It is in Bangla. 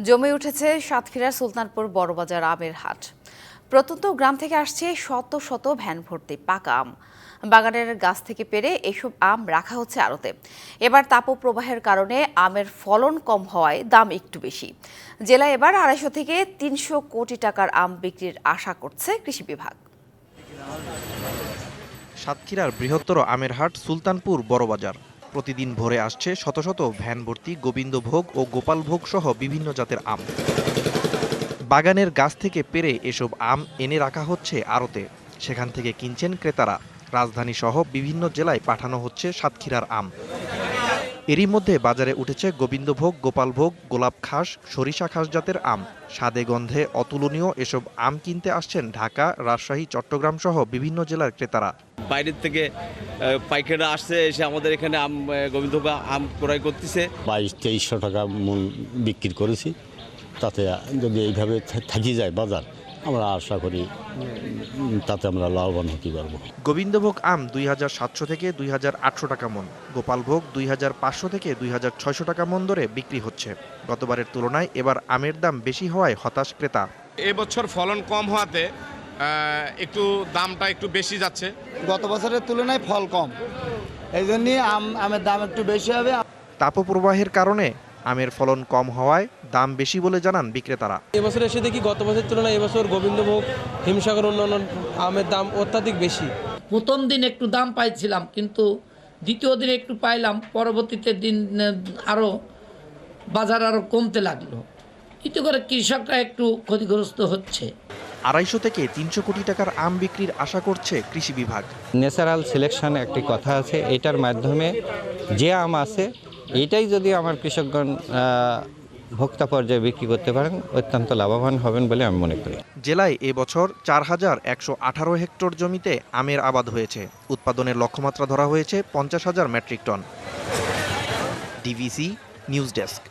জমে উঠেছে সাতক্ষীরার সুলতানপুর বড়বাজার আমের হাট। প্রত্যন্ত গ্রাম থেকে আসছে শত শত ভ্যান ভর্তি পাকা আম। বাগানের গাছ থেকে পেরে এসব আম রাখা হচ্ছে আড়তে। এবার তাপপ্রবাহের কারণে আমের ফলন কম হওয়ায় দাম একটু বেশি। জেলায় এবার আড়াইশো থেকে তিনশো কোটি টাকার আম বিক্রির আশা করছে কৃষি বিভাগ। সাতক্ষীরার বৃহত্তর আমের হাট সুলতানপুর বড়বাজার। প্রতিদিন ভরে আসছে শত শত ভ্যান ভর্তি, গোবিন্দভোগ ও গোপালভোগ সহ বিভিন্ন জাতের আম। বাগানের গাছ থেকে পেরে এসব আম এনে রাখা হচ্ছে আড়তে। সেখান থেকে কিনছেন ক্রেতারা। রাজধানী সহ বিভিন্ন জেলায় পাঠানো হচ্ছে সাতক্ষীরার আম। এরই মধ্যে বাজারে উঠেছে গোবিন্দভোগ, গোপালভোগ, গোলাপ খাস, সরিষা খাস জাতের আম। স্বাদে গন্ধে অতুলনীয় এসব আম কিনতে আসছেন ঢাকা, রাজশাহী, চট্টগ্রাম সহ বিভিন্ন জেলার ক্রেতারা। বাইরের থেকে পাইকাররা আসছে এসে আমাদের এখানে আম গোবিন্দভোগ আম ক্রয় করতেছে। বাইশ তেইশশো টাকা মূল বিক্রি করেছি। তাতে যদি এইভাবে থাকি যায় বাজার আমরা আশা করি তাতে আমরা লাভবান হতে পারব। গোবিন্দভোগ আম দুই হাজার সাতশো থেকে দুই হাজার আটশো টাকা মন গোপালভোগ দুই হাজার পাঁচশো থেকে দুই হাজার ছয়শো টাকা মন দরে বিক্রি হচ্ছে। গতবারের তুলনায় এবার আমের দাম বেশি হওয়ায় হতাশ ক্রেতা। এবছর ফলন কম হওয়াতে একটু দামটা একটু বেশি যাচ্ছে। গত বছরের তুলনায় ফল কম। এই জন্যই আম আমের দাম একটু বেশি হবে। তাপপ্রবাহের কারণে আমের ফলন কম হওয়ায় দাম বেশি বলে জানান বিক্রেতারা। এবছর এসে দেখি গত বছরের তুলনায় এবছর গোবিন্দভোগ হিমসাগর অন্যান্য আমের দাম অত্যাধিক বেশি। প্রথম দিন একটু দাম পাইছিলাম কিন্তু দ্বিতীয় দিন একটু পাইলাম পরবর্তীতে দিন আরও বাজার আরও কমতে লাগল। এতে করে কৃষকরা একটু ক্ষতিগ্রস্ত হচ্ছে। আড়াইশো থেকে তিনশো কোটি টাকার আম বিক্রির আশা করছে কৃষি বিভাগ। ন্যাচারাল সিলেকশন একটি কথা আছে এটার মাধ্যমে যে আম আছে এটাই যদি আমার কৃষকগণ ভোক্তা পর্যায়ে বিক্রি করতে পারেন অত্যন্ত লাভবান হবেন বলে আমি মনে করি। জেলায় এবছর চার হাজার একশো আঠারো হেক্টর জমিতে আমের আবাদ হয়েছে। উৎপাদনের লক্ষ্যমাত্রা ধরা হয়েছে পঞ্চাশ হাজার metric ton. DVC news desk.